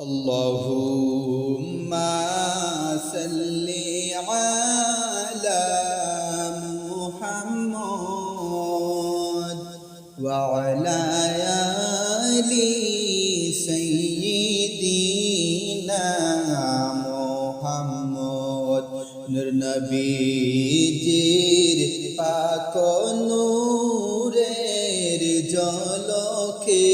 اللهم صل على محمد وعلى آل سيدنا محمد নূর নবীজির পাক নূরের জলকে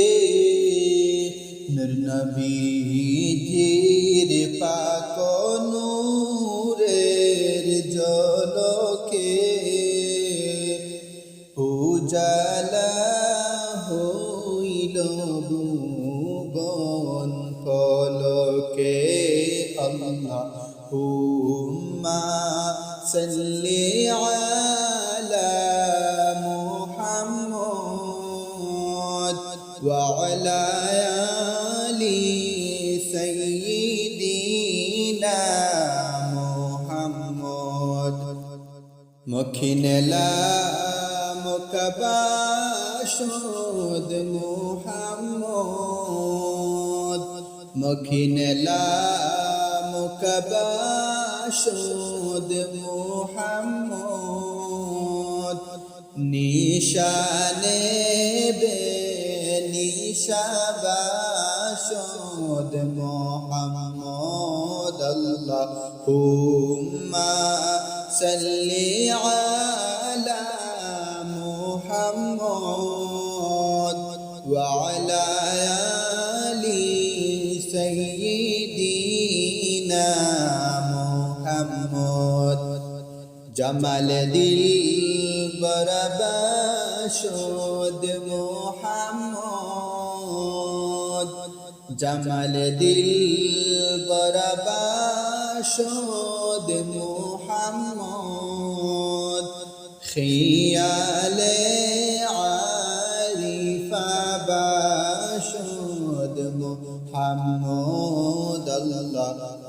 উজালা হইল ভুবন কলকে আল্লাহ হুম্মা সাল্লি আলা মুহাম্মদ ওয়া আলা আলি সাইয়্যিদিনা মুহাম্মদ। মখিনেলা تباشد محمد. مكين لا مكباشد محمد. نيشان بني شباشد محمد. اللهم صل على وعلى آل سيدنا محمد. جمال دل برباشد محمد. جمال دل برباشد محمد. خيالي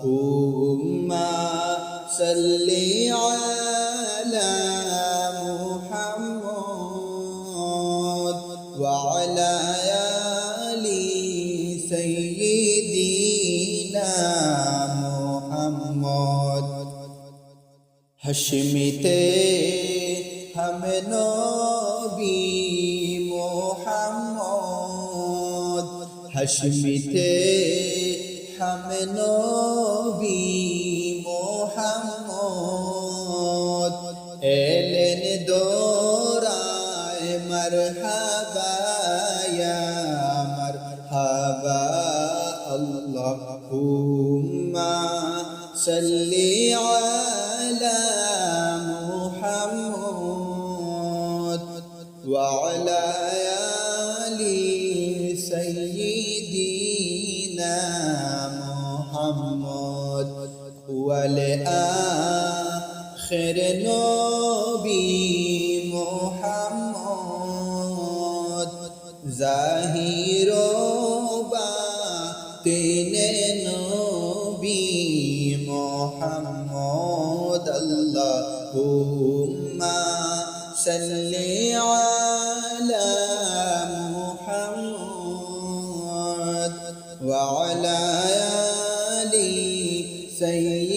اللهم صل على محمد وعلى آل سيدنا محمد. حشمت هم نبي محمد. حشمت هم محمد۔ إلين دوراي مرحبا يا مرحبا اللهم صل على محمد وعلى محمد ولآخر نبي محمد. ظاهر باطن نبي محمد. اللهم صل على محمد وعلى لي سيئة